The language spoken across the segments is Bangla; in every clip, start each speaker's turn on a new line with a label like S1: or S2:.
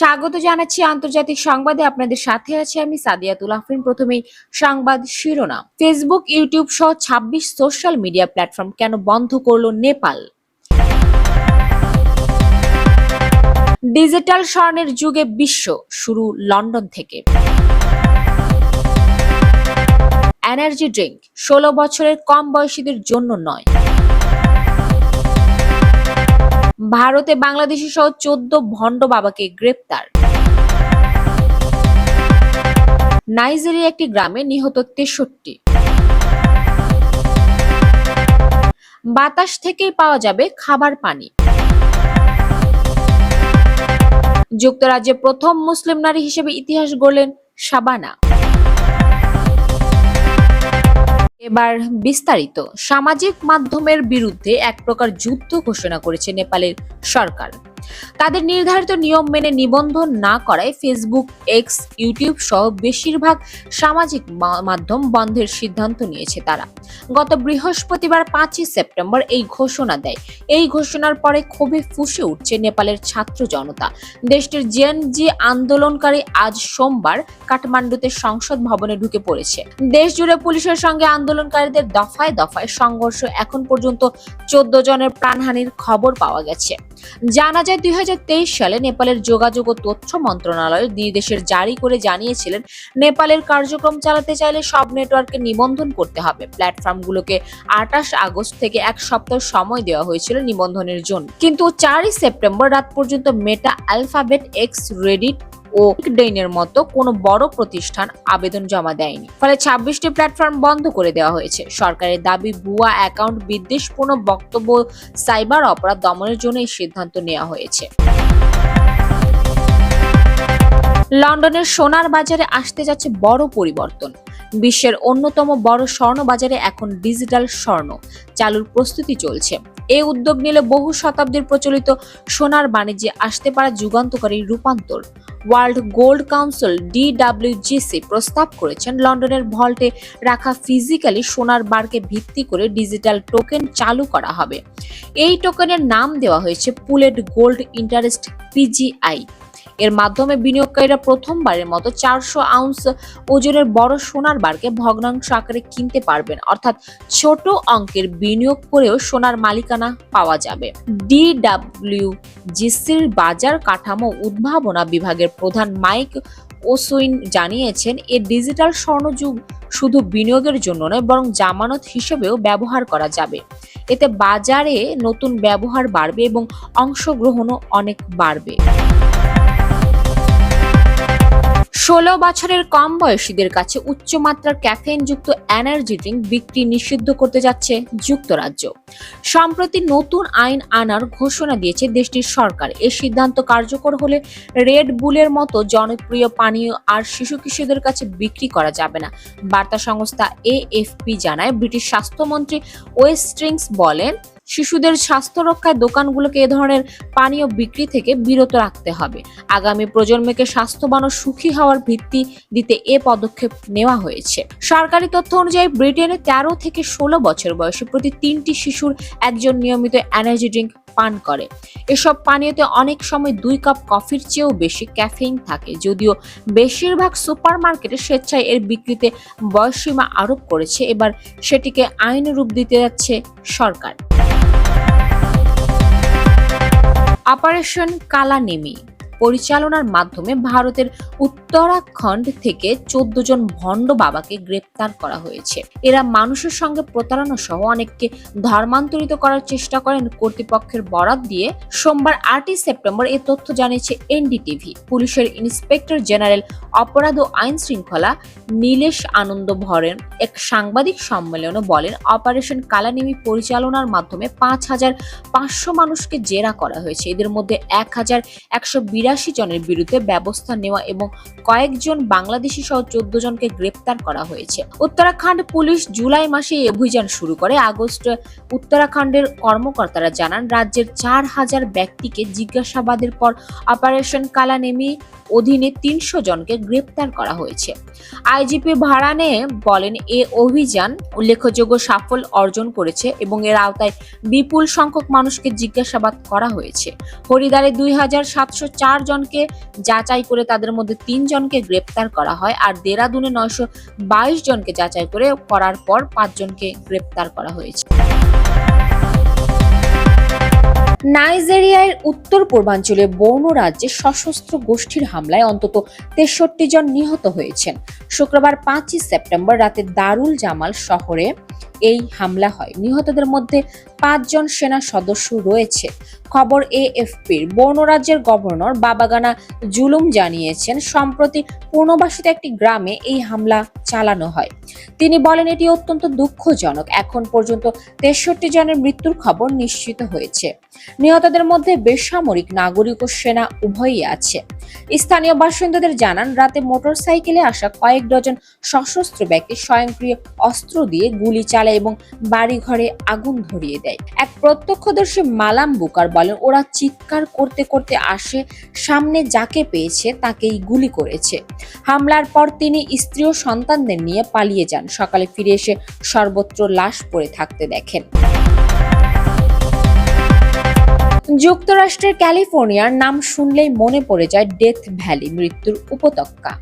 S1: স্বাগত জানাচ্ছি আন্তর্জাতিক সংবাদে। আপনাদের সাথে আছে আমি সাদিয়াতুল আফরিন। প্রথমেই সংবাদ শিরোনাম। ফেসবুক ইউটিউব সহ ছাব্বিশ সোশ্যাল মিডিয়া প্ল্যাটফর্ম কেন বন্ধ করল নেপাল? ডিজিটাল স্বর্ণের যুগে বিশ্ব শুরু লন্ডন থেকে। এনার্জি ড্রিঙ্ক ষোলো বছরের কম বয়সীদের জন্য নয়। ভারতে বাংলাদেশি সহ চোদ্দ ভণ্ড বাবাকে গ্রেপ্তার। নাইজেরিয়া একটি গ্রামে নিহত তেষট্টি। বাতাস থেকেই পাওয়া যাবে খাবার পানি। যুক্তরাজ্যে প্রথম মুসলিম নারী হিসেবে ইতিহাস গড়লেন শাবানা। এবার বিস্তারিত। সামাজিক মাধ্যমের বিরুদ্ধে এক প্রকার যুদ্ধ ঘোষণা করেছে নেপালের সরকার। তাদের নির্ধারিত নিয়ম মেনে নিবন্ধন না করায় ফেসবুক এক্স ইউটিউব সহ বেশিরভাগ সামাজিক মাধ্যম বন্ধের সিদ্ধান্ত নিয়েছে তারা। গত বৃহস্পতিবার পাঁচই সেপ্টেম্বর এই ঘোষণা দেয়। এই ঘোষণার পরে ক্ষোভে ফুসে উঠছে নেপালের ছাত্র জনতা। দেশটির জেন জি আন্দোলনকারী আজ সোমবার কাঠমান্ডুতে সংসদ ভবনে ঢুকে পড়েছে। দেশ জুড়ে পুলিশের সঙ্গে আন্দোলনকারীদের দফায় দফায় সংঘর্ষ এখন পর্যন্ত চোদ্দ জনের প্রাণহানির খবর পাওয়া গেছে। জানা যায় দুই সালে নেপালের যোগাযোগ ও তথ্য মন্ত্রণালয় নির্দেশের জারি করে জানিয়েছিলেন, নেপালের কার্যক্রম চালাতে চাইলে সব নেটওয়ার্কে নিবন্ধন করতে হবে। প্ল্যাটফর্মগুলোকে আঠাশ আগস্ট থেকে এক সপ্তাহ সময় দেওয়া হয়েছিল নিবন্ধনের জন্য। কিন্তু চারই সেপ্টেম্বর রাত পর্যন্ত মেটা অ্যালফাবেট এক্স রেডিট ও ডেইনের মতো কোনো বড় প্রতিষ্ঠান আবেদন জমা দেয়নি। ফলে ছাব্বিশটি প্ল্যাটফর্ম বন্ধ করে দেওয়া হয়েছে। সরকারের দাবি, ভুয়া অ্যাকাউন্ট বিদ্বেষপূর্ণ বক্তব্য সাইবার অপরাধ দমনের জন্য এই সিদ্ধান্ত নেওয়া হয়েছে। লন্ডনের সোনার বাজারে আসতে যাচ্ছে বড় পরিবর্তন। বিশ্বের অন্যতম বড় স্বর্ণ বাজারে এখন ডিজিটাল স্বর্ণ চালুর প্রস্তুতি চলছে। এই উদ্যোগ নিলে বহু শতাব্দীর প্রচলিত সোনার বাণিজ্যে আসতে পারা যুগান্তকারী রূপান্তর। ওয়ার্ল্ড গোল্ড কাউন্সিল ডিডাব্লিউজিসি প্রস্তাব করেছেন, লন্ডনের ভল্টে রাখা ফিজিক্যালি সোনার বারকে ভিত্তি করে ডিজিটাল টোকেন চালু করা হবে। এই টোকেনের নাম দেওয়া হয়েছে পুলেট গোল্ড ইন্টারেস্ট পিজিআই এর মাধ্যমে বিনিয়োগকারীরা প্রথমবারের মতো চারশো আউন্স ওজনের বড় সোনার বারকে ভগ্নাংশ আকারে কিনতে পারবেন। অর্থাৎ ছোট অঙ্কের বিনিয়োগ করেও সোনার মালিকানা পাওয়া যাবে। ডিডাব্লিউজিসির বাজার কাঠামো উদ্ভাবনা বিভাগের প্রধান মাইক ওসুইন জানিয়েছেন, এ ডিজিটাল স্বর্ণযুগ শুধু বিনিয়োগের জন্য নয়, বরং জামানত হিসেবেও ব্যবহার করা যাবে। এতে বাজারে নতুন ব্যবহার বাড়বে এবং অংশগ্রহণও অনেক বাড়বে। ষোলো বছরের কম বয়সীদের কাছে উচ্চমাত্রার ক্যাফেইনযুক্ত এনার্জি ড্রিঙ্ক বিক্রি নিষিদ্ধ করতে যাচ্ছে যুক্তরাজ্য। সম্প্রতি নতুন আইন আনার ঘোষণা দিয়েছে দেশটির সরকার। এ সিদ্ধান্ত কার্যকর হলে রেড বুলের মতো জনপ্রিয় পানীয় আর শিশু কিশোরদের কাছে বিক্রি করা যাবে না। বার্তা সংস্থা এএফপি জানায়, ব্রিটিশ স্বাস্থ্যমন্ত্রী ওয়েস্ট্রিংস বলেন শিশুদের স্বাস্থ্য রক্ষায় দোকানগুলোকে এ ধরনের পানীয় বিক্রি থেকে বিরত রাখতে হবে। আগামী প্রজন্মকে স্বাস্থ্যবান ও সুখী হওয়ার ভিত্তি দিতে এ পদক্ষেপ নেওয়া হয়েছে। সরকারি তথ্য অনুযায়ী ব্রিটেনে তেরো থেকে ষোলো বছর বয়সী প্রতি তিনটি শিশুর একজন নিয়মিত এনার্জি ড্রিঙ্ক পান করে। এসব পানীয়তে অনেক সময় দুই কাপ কফির চেয়েও বেশি ক্যাফেইন থাকে, যদিও বেশিরভাগ সুপার মার্কেটে স্বেচ্ছায় এর বিক্রিতে বয়সসীমা আরোপ করেছে। এবার সেটিকে আইন রূপ দিতে যাচ্ছে সরকার। অপারেশন কালানেমি। পরিচালনার মাধ্যমে ভারতের উত্তরাখণ্ড থেকে চোদ্দ জন ভণ্ড বাবাকে গ্রেপ্তার করা হয়েছে। এরা মানুষের সঙ্গে প্রতারণা সহ অনেককে ধর্মান্তরিত করার চেষ্টা করেন। কর্তৃপক্ষের বরাত দিয়ে সোমবার আটই সেপ্টেম্বর এ তথ্য জানিয়েছে এনডিটিভি। পুলিশের ইন্সপেক্টর জেনারেল অপরাধ ও আইন শৃঙ্খলা নীলেশ আনন্দ ভরেন এক সাংবাদিক সম্মেলনে বলেন, অপারেশন কালানিমি পরিচালনার মাধ্যমে পাঁচ হাজার পাঁচশো মানুষকে জেরা করা হয়েছে। এদের মধ্যে এক হাজার একশো বিরাশি জনের বিরুদ্ধে ব্যবস্থা নেওয়া এবং কয়েকজন বাংলাদেশি সহ চোদ্দ জনকে গ্রেপ্তার করা হয়েছে। উত্তরাখণ্ড পুলিশ জুলাই মাসে এই অভিযান শুরু করে। আগস্ট উত্তরাখণ্ডের কর্মকর্তারা জানান, রাজ্যের চার হাজার ব্যক্তিকে জিজ্ঞাসাবাদের পর অপারেশন কালানেমি অধীনে তিনশো জনকে গ্রেপ্তার করা হয়েছে। আইজিপি ভাড়ানে বলেন, এ অভিযান উল্লেখযোগ্য সাফল্য অর্জন করেছে এবং এর আওতায় বিপুল সংখ্যক মানুষকে জিজ্ঞাসাবাদ করা হয়েছে। হরিদ্বারে দুই হাজার সাতশো চার জনকে যাচাই করে তাদের মধ্যে তিন জনকে গ্রেপ্তার করা হয় আর দেরাদুনে নয়শো বাইশ জনকে যাচাই করে করার পর পাঁচজনকে গ্রেপ্তার করা হয়েছে। নাইজেরিয়ার উত্তর পূর্বাঞ্চলে বর্ণ রাজ্যে সশস্ত্র গোষ্ঠীর হামলায় অন্তত তেষট্টি জন নিহত হয়েছেন। শুক্রবার পাঁচই সেপ্টেম্বর রাতে দারুল জামাল শহরে এই হামলা হয়। নিহতদের মধ্যে পাঁচজন সেনা সদস্য রয়েছে। খবর এএফপির। বর্ণ রাজ্যের গভর্নর বাবাগানা জুলুম জানিয়েছেন, সম্প্রতি পূর্ণবাসিত একটি গ্রামে এই হামলা চালানো হয়। তিনি বলেন, এটি অত্যন্ত দুঃখজনক। এখন পর্যন্ত তেষট্টি জনের মৃত্যুর খবর নিশ্চিত হয়েছে। নিহতদের মধ্যে বেসামরিক নাগরিক ও সেনা উভয়ই আছে। স্থানীয় বাসিন্দাদের জানান, রাতে মোটরসাইকেলে আসা কয়েক ডজন সশস্ত্র ব্যক্তি স্বয়ংক্রিয় অস্ত্র দিয়ে গুলি চালায় এবং বাড়িঘরে আগুন ধরিয়ে দেয়। এক প্রত্যক্ষদর্শী মালাম বুকার বলেন ওরা চিৎকার করতে করতে আসে, সামনে যাকে পেয়েছে তাকেই গুলি করেছে। হামলার পর তিনি স্ত্রী ও সন্তানদের নিয়ে পালিয়ে যান। সকালে ফিরে এসে সর্বত্র লাশ পড়ে থাকতে দেখেন। যুক্তরাষ্ট্রের ক্যালিফোর্নিয়ার নাম শুনলেই মনে পড়ে যায় ডেথ ভ্যালি, মৃত্যুর উপত্যকা।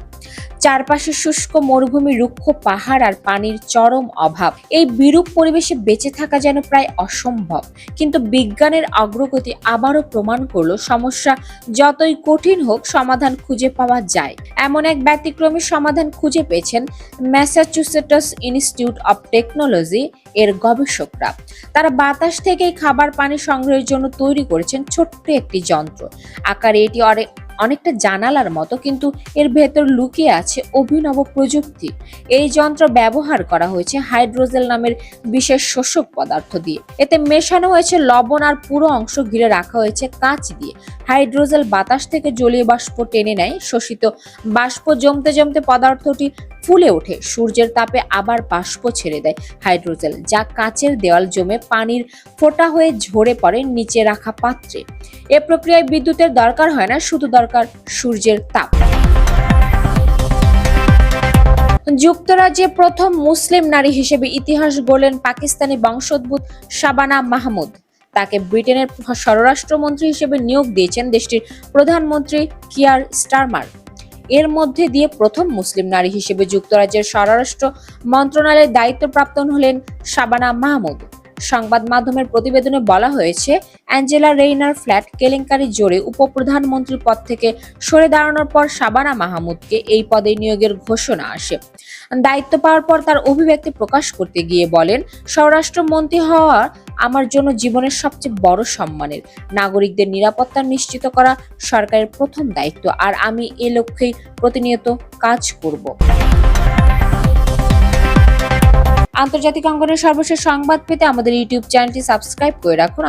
S1: চারপাশে শুষ্ক মরুভূমি, রুক্ষ পাহাড় আর পানির চরম অভাব। এই বিরূপ পরিবেশে বেঁচে থাকা যেন প্রায় অসম্ভব। কিন্তু বিজ্ঞানের অগ্রগতি আবারও প্রমাণ করল সমস্যা যতই কঠিন হোক, সমাধান খুঁজে পাওয়া যায়। এমন এক ব্যতিক্রমী সমাধান খুঁজে পেয়েছেন ম্যাসাচুসেটস ইনস্টিটিউট অব টেকনোলজি এর গবেষকরা। তারা বাতাস থেকেই খাবার পানি সংগ্রহের জন্য তৈরি করেছেন ছোট্ট একটি যন্ত্র। আকারে এটি অনেকটা জানালার মতো, কিন্তু এর ভেতর লুকিয়ে আছে অভিনব প্রযুক্তি। এই যন্ত্র ব্যবহার করা হয়েছে হাইড্রোজেল নামের বিশেষ শোষক পদার্থ দিয়ে। এতে মেশানো হয়েছে লবণ আর পুরো অংশ ঘিরে রাখা হয়েছে কাঁচ দিয়ে। হাইড্রোজেল বাতাস থেকে জলীয় বাষ্প টেনে নেয়, শোষিত বাষ্প জমতে জমতে পদার্থটি ফুলে ওঠে। সূর্যের তাপে আবার বাষ্প ছেড়ে দেয় হাইড্রোজেল, যা কাচের দেওয়াল জমে পানির ফোঁটা হয়ে ঝরে পড়ে নিচে রাখা পাত্রে। এ প্রক্রিয়ায় বিদ্যুতের দরকার হয় না, শুধু দরকার সূর্যের তাপ। যুক্তরাজ্যে প্রথম মুসলিম নারী হিসেবে ইতিহাস গড়লেন পাকিস্তানি বংশোদ্ভূত শাবানা মাহমুদ। তাকে ব্রিটেনের স্বরাষ্ট্রমন্ত্রী হিসেবে নিয়োগ দিয়েছেন দেশটির প্রধানমন্ত্রী কিয়ার স্টারমার এর মধ্যে দিয়ে প্রথম মুসলিম নারী হিসেবে যুক্তরাজ্যের স্বরাষ্ট্র মন্ত্রণালয়ের দায়িত্বপ্রাপ্ত হলেন শাবানা মাহমুদ। সংবাদ মাধ্যমের প্রতিবেদনে বলা হয়েছে, অ্যাঞ্জেলা রেইনার ফ্ল্যাট কেলেঙ্কারির জোরে উপপ্রধানমন্ত্রীর পদ থেকে সরে দাঁড়ানোর পর শাবানা মাহমুদকে এই পদে নিয়োগের ঘোষণা আসে। দায়িত্ব পাওয়ার পর তার অভিব্যক্তি প্রকাশ করতে গিয়ে বলেন, স্বরাষ্ট্রমন্ত্রী হওয়া আমার জন্য জীবনের সবচেয়ে বড় সম্মানের। নাগরিকদের নিরাপত্তা নিশ্চিত করা সরকারের প্রথম দায়িত্ব, আর আমি এ লক্ষ্যেই প্রতিনিয়ত কাজ করব। আন্তর্জাতিক অঙ্গনের সর্বশেষ সংবাদ পেতে আমাদের ইউটিউব চ্যানেলটি সাবস্ক্রাইব করে রাখুন।